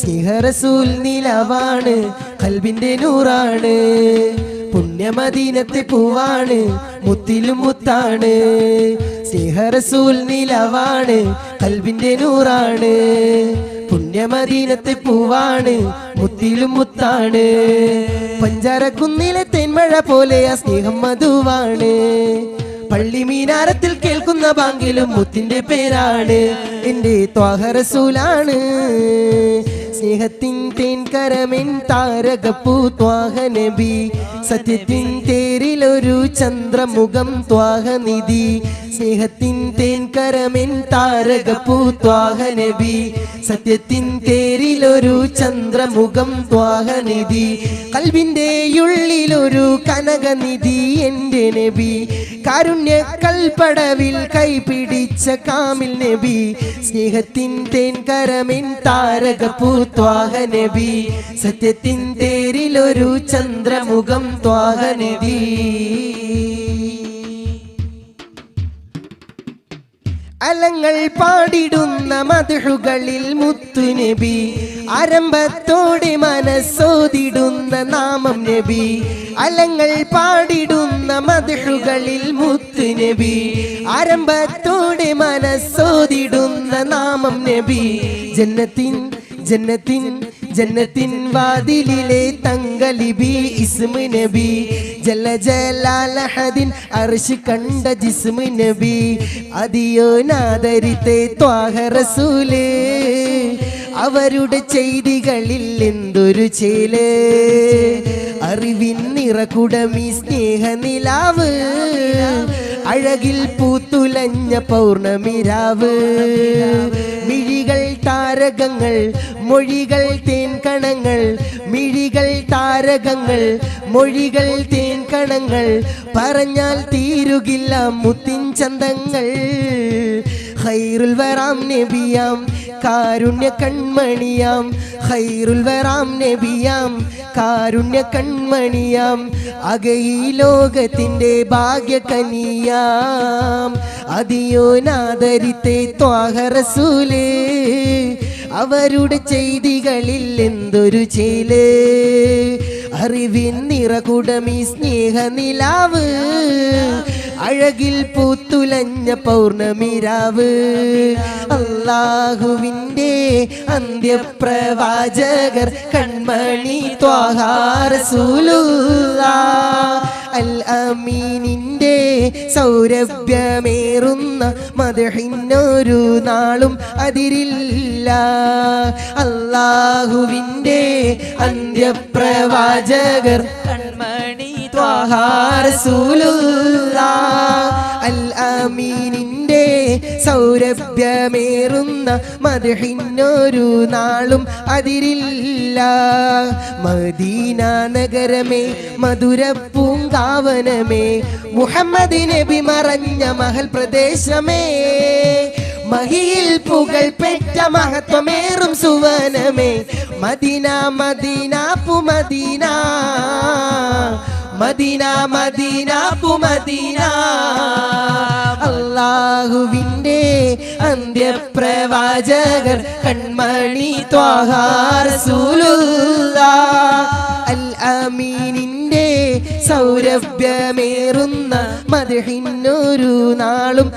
സ്നേഹറസൂൽ നിലവാണ് കൽബിന്റെ നൂറാണ് പുണ്യമദീനത്തെ പൂവാണ് മുത്തിലും മുത്താണ്. സ്നേഹറസൂൽ നിലവാണ് കൽബിന്റെ നൂറാണ് പുണ്യമദീനത്തെ പൂവാണ് മുത്തിലും മുത്താണ്. പഞ്ചാരക്കുന്നിലെ തെന്മഴ പോലെ ആ സ്നേഹം മധുവാണ്. പള്ളി മീനാരത്തിൽ കേൾക്കുന്ന ബാങ്കിലും മുത്തിന്റെ പേരാണ്. എന്റെ ത്വാഹറസൂലാണ് സ്നേഹത്തിൻ തേൻ കരമെൻ താരകപ്പൂ ത്വാഹ നബി സത്യത്തിൻ തേരിലൊരു ചന്ദ്രമുഖം ത്വാഹനിധി. സ്നേഹത്തിൻ തേൻ കരമെൻ താരക പൂത്വാഹനബി നബി സത്യത്തിൻ തേരിലൊരു ചന്ദ്രമുഖം ത്വാഹനിധി. കൽവിന്റെ ഉള്ളിലൊരു കനകനിധി എന്റെ നബി. കാരുണ്യ കൽപ്പടവിൽ കൈപിടിച്ച കാമിൽ നബി. സ്നേഹത്തിൻ തേൻ കരമെൻ താരക പൂത്വാഹനബി നബി സത്യത്തിൻ തേരിലൊരു ചന്ദ്രമുഖം ത്വാഹ പാടിടുന്ന പാടിടുന്ന മധുകളിൽ മുത്തുനബി ആരംഭത്തോടെ മനസ്സോതിടുന്ന നാമം നബി. അലങ്ങൾ പാടിടുന്ന മധുകളിൽ മുത്തുനബി ആരംഭത്തോടെ മനസ്സോതിടുന്ന നാമം നബി. ജന്നത്തിൻ ജന്നത്തിൻ ജന്നത്തിൻ വാതിലിലെ തങ്കലിബി ഇസ്മ നബി. ജല ജലാലഹദിൻ അർഷ് കണ്ട ജിസ്മു നബി. അതിയോ നാദരിത്തെ ത്വാഹ റസൂലേ. അവരുടെ ചെയ്തികളിൽ എന്തൊരു ചേൽ. അറിവിൻ നിറകുടമി സ്നേഹനിലാവ്. അഴകിൽ പൂത്തുലഞ്ഞ പൗർണമിരാവ് മിഴികൾ താരകങ്ങൾ മൊഴികൾ തേൻ കണങ്ങൾ മിഴികൾ താരകങ്ങൾ മൊഴികൾ തേൻ കണങ്ങൾ പറഞ്ഞാൽ തീരുകില്ല മുത്തിൻ ചന്തങ്ങൾ. ഖൈറുൽ വരാം നബിയാം കാരുണ്യ കൺമണിയാം ഖൈറുൽ വരാം നബിയാം കാരുണ്യ കൺമണിയാം അകയി ലോകത്തിന്റെ ഭാഗ്യ കനിയാം അതിയോ നാദരിത്തെ ത്വാഹറസൂലേ അവരുടെ ചെയ്തികളിൽ എന്തൊരു ചേൽ? അറിവിൻ നിറകുടമി സ്നേഹനിലാവ് അഴകിൽ പൂത്തുലഞ്ഞ പൗർണമിരാവ് അള്ളാഹുവിന്റെ അന്ത്യപ്രവാചകർ കൺമണി ത്വാഹാറസൂലുള്ള അൽ അമീനിന്റെ സൗരഭ്യമേറുന്ന മതഹിന്നൊരു നാളും അതിരില്ല അള്ളാഹുവിന്റെ അന്ത്യപ്രവാചകർ കൺമണി അൽ അമീനിന്റെ സൗരഭ്യമേറുന്ന മതിഹിന്നൊരു നാളും അതിരില്ല. മദീന നഗരമേ മധുര പൂങ്കാവനമേ മുഹമ്മദ് നബി മറഞ്ഞ മഹൽ പ്രദേശമേ മഹിയിൽ പുകൾ പെറ്റ മഹത്വമേറും സുവനമേ. മദീന മദീന പുമദീന മദീന. മദീന പുമദീന അള്ളാഹുവിന്റെ അന്ത്യപ്രവാചകർ കൺമണി ത്വാഹാറസൂലുള്ള അൽ അമീനിന്റെ സൗരഭ്യമേറുന്ന മതിഹിന്നൊരു നാളും